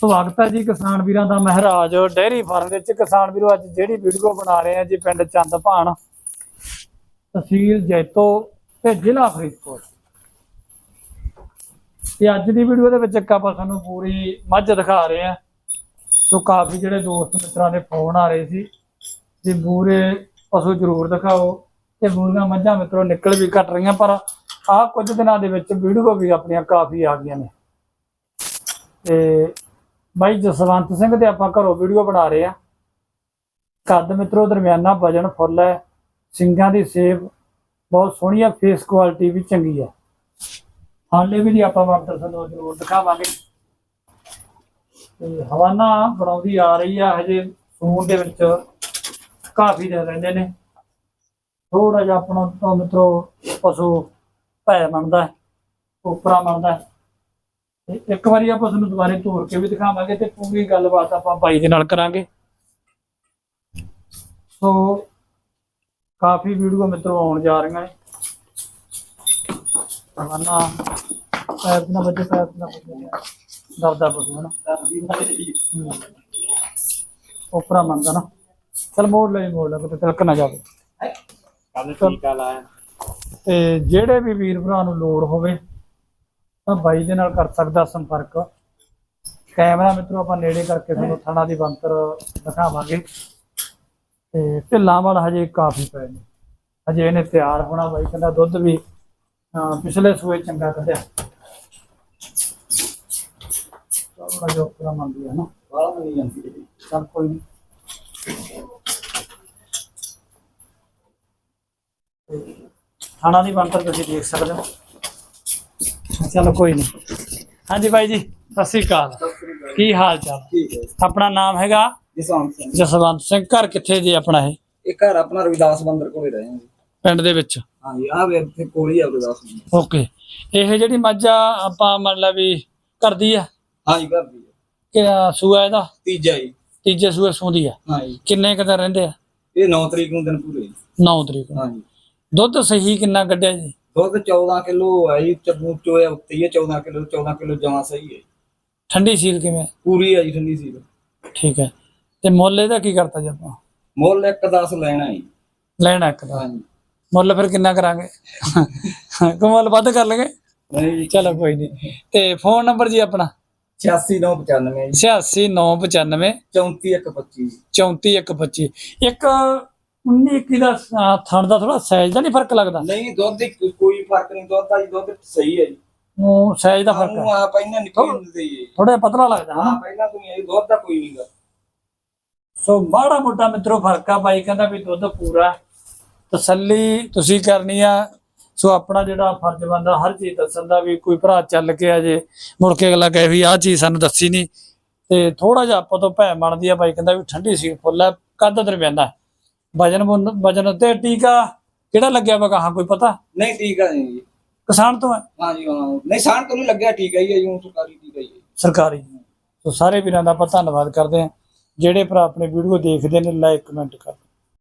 ਸਵਾਗਤ ਹੈ ਜੀ ਕਿਸਾਨ ਵੀਰਾਂ ਦਾ ਮਹਾਰਾਜ। ਡੇਅਰੀ ਫਾਰਮ ਦੇ ਵਿੱਚ ਕਿਸਾਨ ਵੀਰੋ, ਅੱਜ ਜਿਹੜੀ ਵੀਡੀਓ ਬਣਾ ਰਹੇ ਆ ਜੀ ਪਿੰਡ ਚੰਦਪਾਣ ਤਹਿਸੀਲ ਜੈਤੋ ਤੇ ਜ਼ਿਲ੍ਹਾ ਫਰੀਦਕੋਟ। ਤੇ ਅੱਜ ਦੀ ਵੀਡੀਓ ਦੇ ਵਿੱਚ ਇੱਕ ਆਪਾਂ ਤੁਹਾਨੂੰ ਪੂਰੀ ਮੱਝ ਦਿਖਾ ਰਹੇ ਆ ਸੋ ਕਾਫੀ ਜਿਹੜੇ ਦੋਸਤ ਮਿੱਤਰਾਂ ਦੇ ਫੋਨ ਆ ਰਹੇ ਸੀ। ਜੀ ਪੂਰੇ ਪਸ਼ੂ ਜ਼ਰੂਰ ਦਿਖਾਓ। ਤੇ ਬੂਰੀਆਂ ਮੱਝਾਂ ਮਿੱਤਰੋ, ਨਿਕਲ ਵੀ ਘਟ ਰਹੀਆਂ, ਪਰ ਆਹ ਕੁਝ ਦਿਨਾਂ ਦੇ ਵਿੱਚ ਵੀਡੀਓ ਵੀ ਆਪਣੀਆਂ ਕਾਫੀ ਆ ਗਈਆਂ ਨੇ। ਤੇ ਬਾਈ ਜਸਵੰਤ ਸਿੰਘ ਤੇ ਆਪਾਂ ਘਰੋਂ ਵੀਡੀਓ ਬਣਾ ਰਹੇ ਆ ਕੱਦ ਮਿੱਤਰੋ, ਦਰਮਿਆਨਾ ਵਜਨ ਫੁੱਲ ਹੈ। ਸਿੰਗਾਂ ਦੀ ਸੇਬ ਬਹੁਤ ਸੋਹਣੀ ਆ ਫੇਸ ਕੁਆਲਿਟੀ ਵੀ ਚੰਗੀ ਆ। ਹਾਲੇ ਵੀ ਦੀ ਆਪਾਂ ਵਾਪਸ ਤੁਹਾਨੂੰ ਜ਼ਰੂਰ ਦਿਖਾਵਾਂਗੇ। ਤੇ ਹਵਾਨਾ ਬਣਾਉਂਦੀ ਆ ਰਹੀ ਆ, ਹਜੇ ਸੂਣ ਦੇ ਵਿੱਚ ਕਾਫੀ ਦਿਨ ਰਹਿੰਦੇ ਨੇ। ਥੋੜਾ ਜਿਹਾ ਆਪਣਾ ਤੋਂ ਮਿੱਤਰੋ, ਪਸ਼ੂ ਭੈ ਮੰਨਦਾ ਉਪਰਾ ਮੰਨਦਾ ਤੇ ਇੱਕ ਵਾਰੀ ਆਪਾਂ ਤੁਹਾਨੂੰ ਦੁਬਾਰੇ ਤੋੜ ਕੇ ਵੀ ਦਿਖਾਵਾਂਗੇ ਤੇ ਪੂਰੀ ਗੱਲਬਾਤ ਆਪਾਂ ਬਾਈ ਦੇ ਨਾਲ ਕਰਾਂਗੇ। ਸੋ ਕਾਫੀ ਵੀਡੀਓ ਮਿੱਤਰੋ ਆਉਣ ਜਾ ਰਹੀਆਂ ਨੇ। ਹਵਾਨਾ ਪੈਰ ਨਾ ਬੱਜੇ ਪੈਰ ਨਾ। ਬੱਜੇ ਦਰਦਾ ਹੈ। ਨਾ ਉਪਰਾ ਮੰਨਦਾ ਨਾ। ਚਲ ਮੋੜ ਲੈ ਮੋੜ ਲੈ ਕਿਤੇ ਤਿਲਕ ਨਾ ਜਾਵੇ। ਕੱਲ ਟੀਕਾ ਲਾਇਆ। ਤੇ ਜਿਹੜੇ ਵੀ ਵੀਰ ਭਰਾ ਨੂੰ ਲੋੜ ਹੋਵੇ ਤਾਂ ਬਾਈ ਦੇ ਨਾਲ ਕਰ ਸਕਦਾ ਸੰਪਰਕ। ਕੈਮਰਾ ਮਿੱਤਰੋ ਆਪਾਂ ਨੇੜੇ ਕਰਕੇ ਤੁਹਾਨੂੰ ਥਣਾ ਦੀ ਬੰਤਰ ਦਿਖਾਵਾਂਗੇ। ਤੇ ਢਿੱਲਾਂ ਵਾਲਾ ਹਜੇ ਕਾਫੀ ਪਏ ਨੇ। ਹਜੇ ਇਹਨੇ ਤਿਆਰ ਹੋਣਾ ਬਾਈ ਕਹਿੰਦਾ ਦੁੱਧ ਵੀ ਪਿਛਲੇ ਸੂਏ ਚੰਗਾ ਕੱਢਿਆ। ਥੋੜਾ ਜਿਹਾ ਉਪਰਾ ਮੰਗਦੀ ਹੈ ਨਾ। ਬਾਹਰ ਨਹੀਂ ਜਾਂਦੀ ਚੱਲ ਕੋਈ ਨਹੀਂ ਥਾਣਾ ਦੀ ਬੰਤਰ ਤੁਸੀਂ ਦੇਖ ਸਕਦੇ ਹੋ। ਚਲੋ ਕੋਈ ਨਹੀਂ ਹਾਂਜੀ ਬਾਈ ਜੀ ਸਤਿ ਸ੍ਰੀ ਅਕਾਲ। ਕੀ ਹਾਲ ਚਾਲ? ਠੀਕ ਹੈ ਆਪਣਾ ਨਾਮ ਹੈਗਾ? ਜਸਵੰਤ ਸਿੰਘ। ਜਸਵੰਤ ਸਿੰਘ ਘਰ ਕਿੱਥੇ ਜੀ ਆਪਣਾ ਇਹ? ਇਹ ਘਰ ਆਪਣਾ ਰਵਿਦਾਸ ਮੰਦਰ ਕੋਲੇ ਰਹੇ ਹਾਂ ਜੀ। ਪਿੰਡ ਦੇ ਵਿੱਚ? ਹਾਂਜੀ ਆ ਵੀ ਇੱਥੇ ਕੋਲ ਹੀ ਆ ਰਵਿਦਾਸ ਮੰਦਰ। ਓਕੇ। ਇਹ ਜਿਹੜੀ ਮੱਝ ਆ ਆਪਾਂ ਮੰਨ ਲਾ ਵੀ ਕਰਦੀ ਆ? ਹਾਂਜੀ ਘਰ ਦੀ ਹੈ। ਕਿ ਆ ਸੂਆ ਇਹਦਾ? ਤੀਜਾ ਜੀ। ਤੀਜੇ ਸੂਏ ਸੂੰਦੀ ਆ? ਹਾਂਜੀ। ਕਿੰਨੇ ਕੁ ਦਿਨ ਰਹਿੰਦੇ ਆ? ਇਹ 9 ਤਰੀਕ ਨੂੰ ਦਿਨ ਪੂਰੇ 9 ਤਰੀਕ ਨੂੰ। ਹਾਂਜੀ। ਦੁੱਧ ਸਹੀ ਕਿੰਨਾ ਕੱਢਿਆ ਜੀ? ਦੁੱਧ 14 ਕਿਲੋ ਹੈ ਜੀ ਚੱਬੂ ਚੋਇਆ ਉੱਤੇ ਹੀ ਹੈ 14 ਕਿਲੋ 14 ਕਿਲੋ ਜਮਾ ਸਹੀ ਹੈ ਠੰਡੀ ਸੀਲ ਕਿਵੇਂ? ਪੂਰੀ ਹੈ ਜੀ ਠੰਡੀ ਸੀ ਠੀਕ ਹੈ। ਤੇ ਮੁੱਲ ਇਹਦਾ ਕੀ ਕਰਤਾ ਜੀ ਆਪਾਂ? ਮੁੱਲ 1.10 ਲੈਣਾ ਜੀ। ਲੈਣਾ ਇੱਕ ਦਾ ਹਾਂਜੀ। ਮੁੱਲ ਫਿਰ ਕਿੰਨਾ ਕਰਾਂਗੇ? ਕੋ ਮੁੱਲ ਵੱਧ ਕਰ ਲਗੇ? ਨਹੀਂ ਜੀ। ਚਲੋ ਕੋਈ ਨਹੀਂ। ਤੇ ਫੋਨ ਨੰਬਰ ਜੀ ਆਪਣਾ? 86995 ਜੀ। 86995 34125 34125 ਇੱਕ 19 21 ਦਾ ਅਹ, ਥਣ ਦਾ ਥੋੜਾ ਸਾਈਜ਼ ਦਾ ਨਹੀਂ ਫ਼ਰਕ ਲੱਗਦਾ? ਨਹੀਂ ਦੁੱਧ ਦੀ ਕੋਈ- ਕੋਈ ਫ਼ਰਕ ਨਹੀਂ ਦੁੱਧ ਦਾ ਜੀ ਦੁੱਧ ਸਹੀ ਹੈ ਜੀ। ਉਹ ਸਾਈਜ਼ ਦਾ ਫ਼ਰਕ ਸਾਨੂੰ ਆ ਪਹਿਲਾਂ ਨਿਕਲ ਹੁੰਦੇ ਜੀ। ਥੋੜਾ ਪਤਲਾ ਲੱਗਦਾ ਹਾਂ ਹਾਂ। ਪਹਿਲਾਂ ਤੋਂ ਨਹੀਂ ਦੁੱਧ ਦਾ ਕੋਈ ਨਹੀਂਗਾ ਸੋ ਮਾੜਾ ਮੋਟਾ ਮਿੱਤਰੋ ਫ਼ਰਕ ਆ ਬਾਈ ਕਹਿੰਦਾ ਵੀ ਦੁੱਧ ਪੂਰਾ ਤਸੱਲੀ ਤੁਸੀਂ ਕਰਨੀ ਆ। ਸੋ ਆਪਣਾ ਜਿਹੜਾ ਫਰਜ਼ ਬੰਦਾ ਹਰ ਚੀਜ਼ ਦੱਸਣ ਦਾ ਵੀ ਕੋਈ ਭਰਾ ਚੱਲ ਕੇ ਆ ਜੇ। ਮੁੜ ਕੇ ਅਗਲਾ ਕਹੇ ਵੀ ਆਹ ਚੀਜ਼ ਸਾਨੂੰ ਦੱਸੀ ਨਹੀਂ ਤੇ ਥੋੜਾ ਜਿਹਾ ਆਪਾਂ ਤੋਂ ਭੈ ਮੰਨਦੀ ਆ ਬਾਈ ਕਹਿੰਦਾ ਵੀ ਠੰਡੀ ਸੀ ਫੁੱਲ ਹੈ ਕੱਦ ਦਰਮਿਆਨਾ ਹੈ। ਵਜਨ ਵਜਨ ਤੇ ਟੀਕਾ ਕਿਹੜਾ ਲੱਗਿਆ ਵਾ ਕਹਾਂ ਕੋਈ ਪਤਾ? ਨਹੀਂ ਠੀਕ ਆ ਜੀ। ਕਿਸਾਨ ਤੋਂ ਹੈ? ਹਾਂਜੀ ਹਾਂ। ਨਹੀਂ ਸਾਨ ਤੋਂ ਨਹੀਂ ਲੱਗਿਆ ਠੀਕ ਹੈ ਜੀ ਅਜੂ ਸਰਕਾਰੀ ਠੀਕ ਹੈ ਜੀ। ਸਰਕਾਰੀ। ਸੋ ਸਾਰੇ ਵੀਰਾਂ ਦਾ ਆਪਾਂ ਧੰਨਵਾਦ ਕਰਦੇ ਹਾਂ। ਜਿਹੜੇ ਭਰਾ ਆਪਣੇ ਵੀਡੀਓ ਦੇਖਦੇ ਨੇ ਲਾਈਕ ਕਮੈਂਟ ਕਰਦੇ